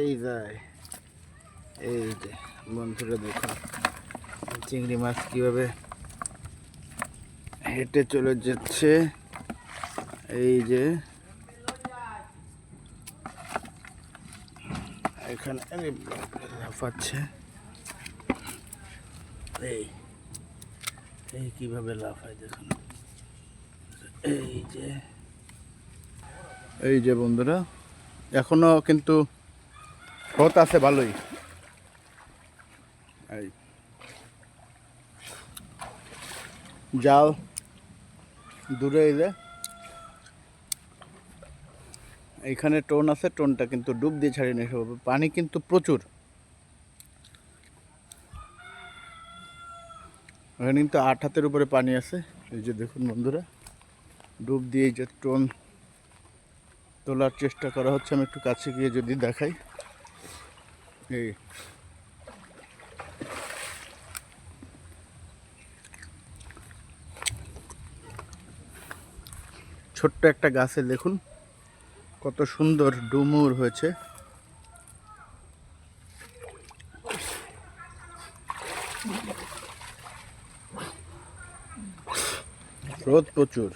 এই যায়। এই যে, বন্ধুরা দেখুন, চিংড়ি মাছ কীভাবে হেঁটে চলে যাচ্ছে। এই যে, এখানে লাফাচ্ছে। এই এই কীভাবে লাফায় দেখুন। এই যে এই যে বন্ধুরা, এখনও কিন্তু স্রোত আছে ভালোই। এই। জাল দূরে এলে এইখানে টোন আছে, টোনটা কিন্তু ডুব দিয়ে ছাড়িয়ে নিয়ে আসা পানি কিন্তু প্রচুর। এখানে কিন্তু আট হাতের উপরে পানি আছে, এই যে দেখুন বন্ধুরা। ডুব দিয়ে এই যে টোন তোলার চেষ্টা করা হচ্ছে, আমি একটু কাছে গিয়ে যদি দেখাই। এই। ছোট্ট একটা গাছে দেখুন কত সুন্দর ডুমুর হয়েছে। রোদ প্রচুর।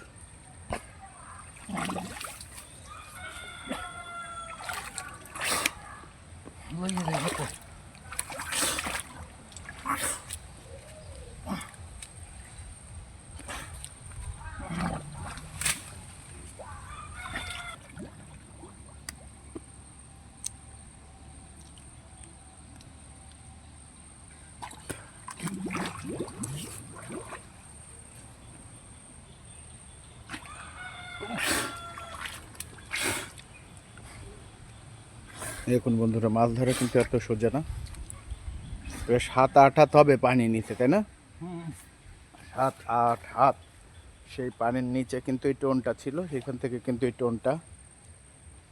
দেখুন বন্ধুরা, মাছ ধরা কিন্তু এত সোজা না। সাত আট হাত হবে পানি নিচে, তাই না? সাত আট হাত। সেই পানির নিচে কিন্তু এই টোনটা ছিল সেখান থেকে কিন্তু এই টোনটা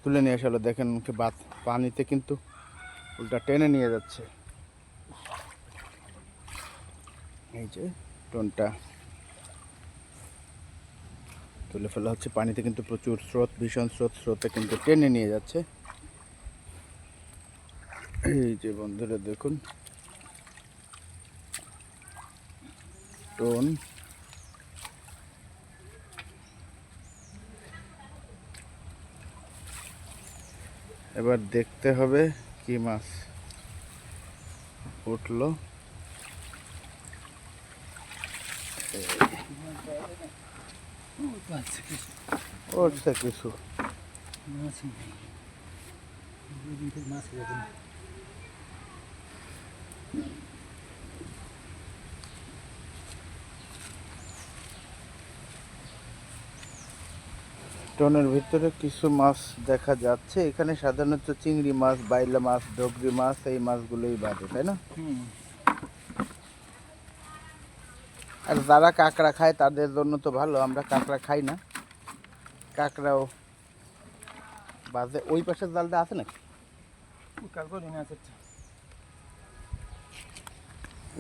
তুলে নিয়ে আসলো। দেখেন বাত, পানিতে কিন্তু উল্টা টেনে নিয়ে যাচ্ছে। এই যে টোনটা। তুলে ফেলা হচ্ছে। পানিতে কিন্তু প্রচুর স্রোত, ভীষণ স্রোত, স্রোতে কিন্তু টেনে নিয়ে যাচ্ছে। এই যে বন্ধুরা, দেখুন। টোন। এবার দেখতে হবে কি মাছ উঠল। টনের ভিতরে কিছু মাছ দেখা যাচ্ছে। এখানে সাধারণত চিংড়ি মাছ, বাইলা মাছ, ডগরি মাছ, এই মাছগুলোই বাদে, তাই না? আর যারা কাঁকড়া খায় তাদের জন্য তো ভালো, আমরা কাঁকড়া খাই না। কাঁকড়াও বাজে। ওই পাশের জালটা আছে নাকি?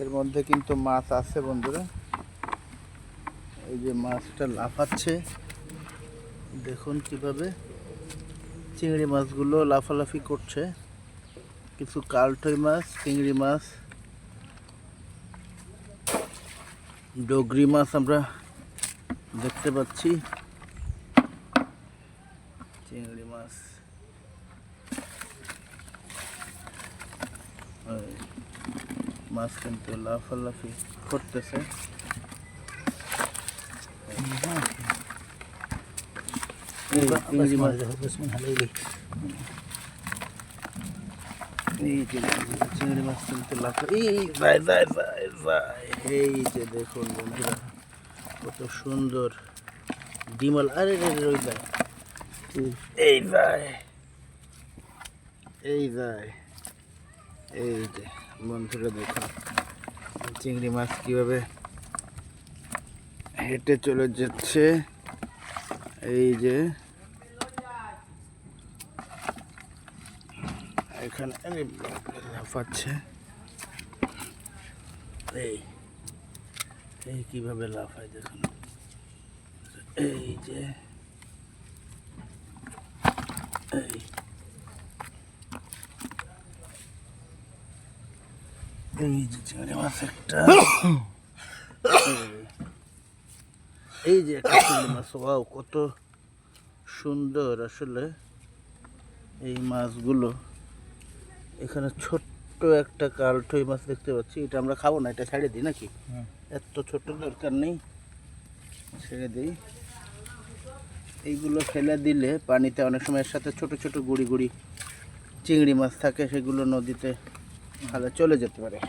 এর মধ্যে কিন্তু মাছ আছে বন্ধুরা। এই যে মাছটা লাফাচ্ছে। দেখুন কীভাবে চিংড়ি মাছগুলো লাফালাফি করছে। কিছু কালটই মাছ, চিংড়ি মাছ। ডগরি মাছ আমরা দেখতে পাচ্ছি চিংড়ি মাছ এই মাছ কিন্তু লাফালাফি করতেছে এই চিংড়ি মাছ চিংড়ি মাছ কিন্তু লাফা এই যায় যায় যায় যায় এই যে দেখুন বন্ধুরা কত সুন্দর ডিমল আরে রে ওই যায় এই যায় এই যায় এই যে বন্ধুরা দেখুন চিংড়ি মাছ কীভাবে হেঁটে চলে যাচ্ছে এই যে এখানে লাফাচ্ছে। এই এই কীভাবে লাফায় দেখুন। এই যে, এই। এই যে চিংড়ি মাছ একটা। এই যে একটা চিংড়ি মাছ কত সুন্দর। আসলে এই মাছগুলো এখানে ছোট্ট একটা কালঠই মাছ দেখতে পাচ্ছি। এটা আমরা খাব না এটা ছেড়ে দিই নাকি? এত ছোট দরকার নেই। ছেড়ে দিই। এইগুলো ফেলে দিলে পানিতে অনেক সময় এর সাথে ছোট ছোট গুড়ি গুড়ি চিংড়ি মাছ থাকে সেগুলো নদীতে খালে চলে যেতে পারে।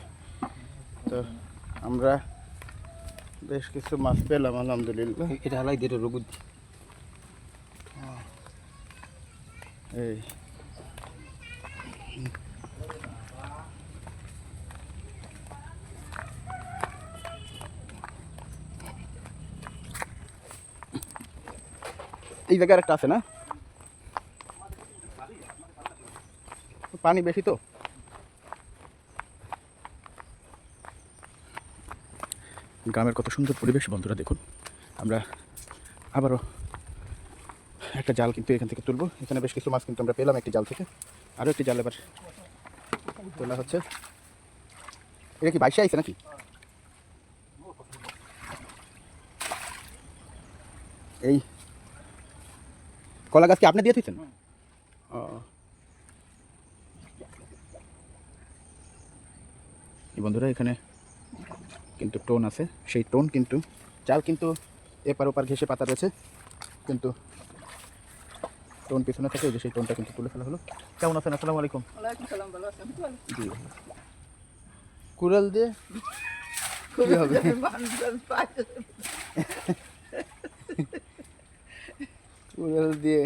তো আমরা বেশ কিছু মাছ পেলাম আলহামদুলিল্লাহ। এটা হালাই দিয়ে রোগ এই। এই জায়গায় একটা আছে না? পানি বেশি তো? গ্রামের কত সুন্দর পরিবেশ বন্ধুরা, দেখুন। আমরা আবারও একটা জাল কিন্তু এখান থেকে তুলবো। এখানে বেশ কিছু মাছ কিন্তু আমরা পেলাম একটি জাল থেকে। আরও একটি জাল এবার তোলা হচ্ছে। এটা কি বাইশে আইছে নাকি? এই কলা গাছ কি আপনি দিয়ে দিয়েছেন ও। বন্ধুরা এখানে কিন্তু টোন আছে। সেই টোন কিন্তু চাল কিন্তু এপার ওপার ঘেসে পাতা রয়েছে। কিন্তু টোন পিছনে থাকে যে সেই টোনটা কিন্তু তুলে ফেলা হলো। কেমন আছেন? আসসালামু আলাইকুম। জি। কুড়াল দিয়ে কি হবে? কুড়াল দিয়ে।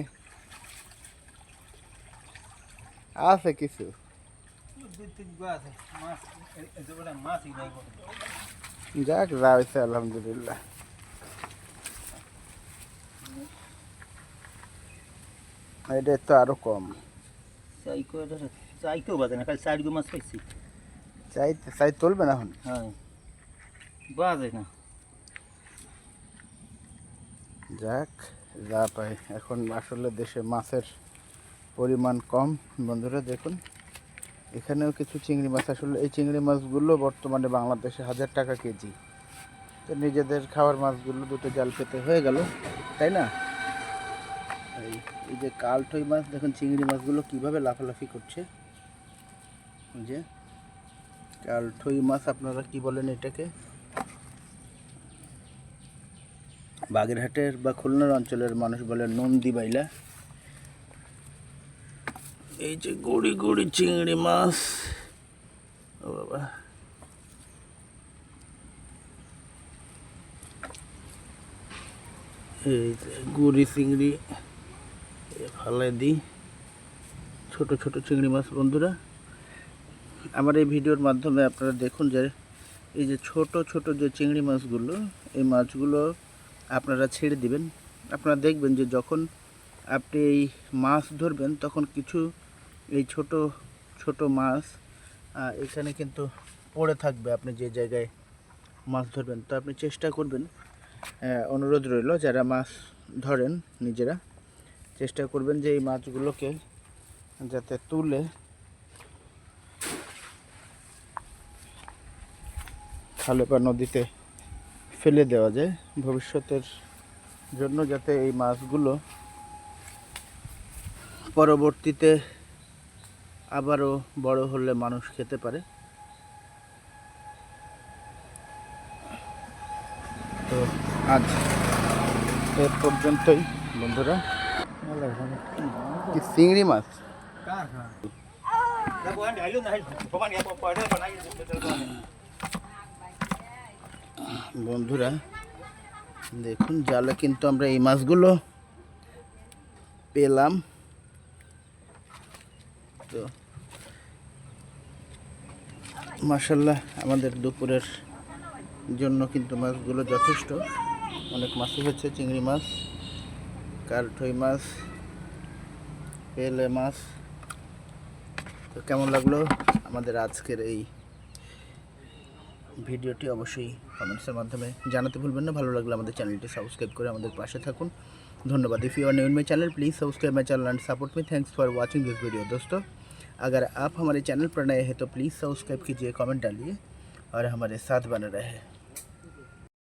আছে কিছু? যাক যা হয়েছে আলহামদুলিল্লাহ। এটা তো আরও কম। চাইতেও বাজে না খালি চার গো মাছ পাইছি চাই চাই তুলবে না এখন হ্যাঁ বাজে না যাক। যা পাই। এখন আসলে দেশে মাছের পরিমাণ কম। বন্ধুরা, দেখুন, এখানেও কিছু চিংড়ি মাছ। আসলে এই চিংড়ি মাছগুলো বর্তমানে বাংলাদেশে হাজার টাকা কেজি। তো নিজেদের খাওয়ার মাছগুলো দুটো জাল পেতে হয়ে গেল, তাই না? এই যে কালঠই মাছ, দেখুন চিংড়ি মাছগুলো কীভাবে লাফালাফি করছে। যে কালঠই মাছ, আপনারা কি বলেন এটাকে? বাগেরহাটের বা খুলনার অঞ্চলের মানুষ বলে নন্দী বাইলা। এই যে গুড়ি গুড়ি চিংড়ি মাছ। ও বাবা। এই গুড়ি চিংড়ি। এ ফালাই দিই ছোট ছোট চিংড়ি মাছ বন্ধুরা। আমার এই ভিডিওর মাধ্যমে আপনারা দেখুন যে এই যে ছোট ছোট যে চিংড়ি মাছগুলো, এই মাছগুলো আপনারা ছেড়ে দিবেন। আপনারা দেখবেন যে যখন আপনি এই মাছ ধরবেন, তখন কিছু এই ছোট ছোট মাছ এখানে কিন্তু পড়ে থাকবে আপনি যে জায়গায় মাছ ধরবেন। তো আপনি চেষ্টা করবেন অনুরোধ রইল যারা মাছ ধরেন নিজেরা, চেষ্টা করবেন যে এই মাছগুলোকে যাতে তুলে খালে বা নদীতে ফেলে দেওয়া যায় ভবিষ্যতের জন্য যাতে এই মাছগুলো পরবর্তীতে আবারও বড় হলে মানুষ খেতে পারে। তো আজ এ পর্যন্তই, বন্ধুরা। চিংড়ি মাছ? বন্ধুরা, দেখুন, জালে কিন্তু আমরা এই মাছগুলো পেলাম। তো মাসাল্লাহ আমাদের দুপুরের জন্য কিন্তু মাছগুলো যথেষ্ট। অনেক মাছই হচ্ছে চিংড়ি মাছ কারঠই মাছ, পেলে মাছ। তো কেমন লাগল আমাদের আজকের এই ভিডিওটি অবশ্যই কমেন্টসের মাধ্যমে জানাতে ভুলবেন না ভালো লাগলে আমাদের চ্যানেলটি সাবস্ক্রাইব করে আমাদের পাশে থাকুন ধন্যবাদ if you are new in my channel please subscribe my channel and support me thanks for watching this video দোস্ত अगर आप हमारे चैनल पर नए हैं तो प्लीज़ सब्सक्राइब कीजिए कमेंट डालिए और हमारे साथ बने रहे